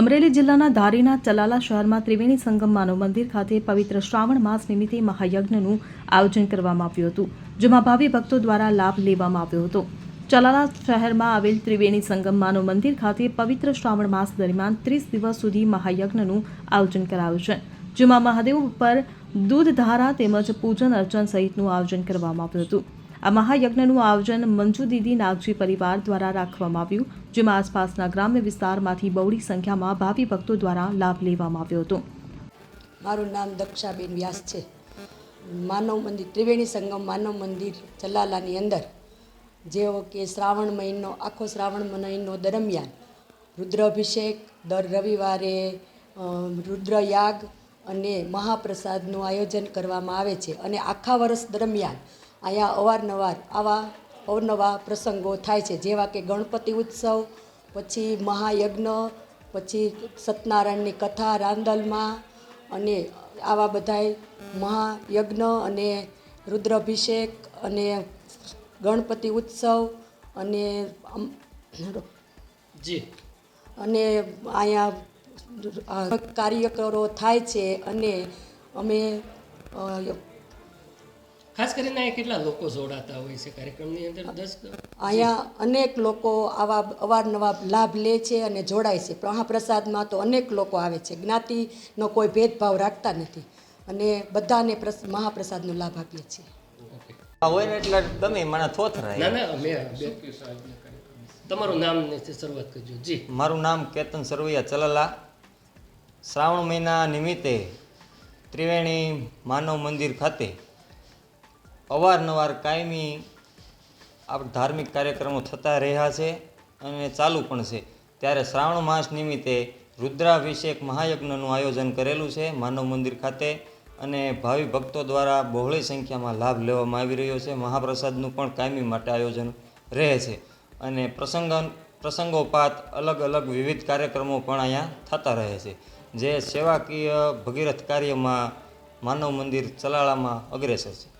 અમરેલી જિલ્લાના ધારીના ચલાલા શહેરમાં ત્રિવેણી સંગમ માનવ મંદિર ખાતે પવિત્ર શ્રાવણ માસ નિમિત્તે મહાયજ્ઞનું આયોજન કરવામાં આવ્યું હતું, જેમાં ભાવિ ભક્તો દ્વારા લાભ લેવામાં આવ્યો હતો. ચલાલા શહેરમાં આવેલ ત્રિવેણી સંગમ માનવ મંદિર ખાતે પવિત્ર શ્રાવણ માસ દરમિયાન ત્રીસ દિવસ સુધી મહાયજ્ઞનું આયોજન કરાયું છે, જેમાં મહાદેવ ઉપર દૂધધારા તેમજ પૂજન અર્ચન સહિતનું આયોજન કરવામાં આવ્યું હતું. આ મહાયજ્ઞનું આયોજન મંજુ દીદી નાગજી પરિવાર દ્વારા રાખવામાં આવ્યું, જેમાં આસપાસના ગ્રામ્ય વિસ્તારમાંથી બહોળી સંખ્યામાં ભાવિ ભક્તો દ્વારા લાભ લેવામાં આવ્યો હતો. મારું નામ દક્ષાબેન વ્યાસ છે. માનવ મંદિર, ત્રિવેણી સંગમ માનવ મંદિર ચલાલાની અંદર જેવો કે શ્રાવણ મહિનો, આખો શ્રાવણ મહિનો દરમિયાન રુદ્રાભિષેક, દર રવિવારે રુદ્રયાગ અને મહાપ્રસાદનું આયોજન કરવામાં આવે છે. અને આખા વર્ષ દરમિયાન અહીંયા અવારનવાર આવા અવનવા પ્રસંગો થાય છે જેવા કે ગણપતિ ઉત્સવ પછી મહાયજ્ઞ પછી સત્યનારાયણની કથા રાંદલમાં અને આવા બધાય મહાયજ્ઞ અને રુદ્રાભિષેક અને ગણપતિ ઉત્સવ અને જી. અને અહીંયા કાર્યકરો થાય છે અને અમે ખાસ કરીને અહીંયા કેટલા લોકો જોડાતા હોય છે કાર્યક્રમની અંદર? દસ અહીંયા અનેક લોકો આવા અવારનવાર લાભ લે છે અને જોડાય છે. મહાપ્રસાદમાં તો અનેક લોકો આવે છે. જ્ઞાતિનો કોઈ ભેદભાવ રાખતા નથી. અને બધાને મહાપ્રસાદનો લાભ આપીએ છીએ. હોય ને એટલે ગમે મને થોથરાય ના ના અમે તમારું નામ શરૂઆત કરજો. જી. મારું નામ કેતન સરવૈયા ચલાલા. શ્રાવણ મહિના નિમિત્તે ત્રિવેણી માનવ મંદિર ખાતે અવારનવાર કાયમી આપણે ધાર્મિક કાર્યક્રમો થતા રહ્યા છે અને ચાલુ પણ છે. ત્યારે શ્રાવણ માસ નિમિત્તે રુદ્રાભિષેક મહાયજ્ઞનું આયોજન કરેલું છે માનવ મંદિર ખાતે અને ભાવિ ભક્તો દ્વારા બહોળી સંખ્યામાં લાભ લેવામાં આવી રહ્યો છે. મહાપ્રસાદનું પણ કાયમી માટે આયોજન રહે છે અને પ્રસંગ પ્રસંગોપાત અલગ અલગ વિવિધ કાર્યક્રમો પણ અહીંયા થતા રહે છે. જે સેવાકીય ભગીરથ કાર્યમાં માનવ મંદિર ચલાળામાં અગ્રેસર છે.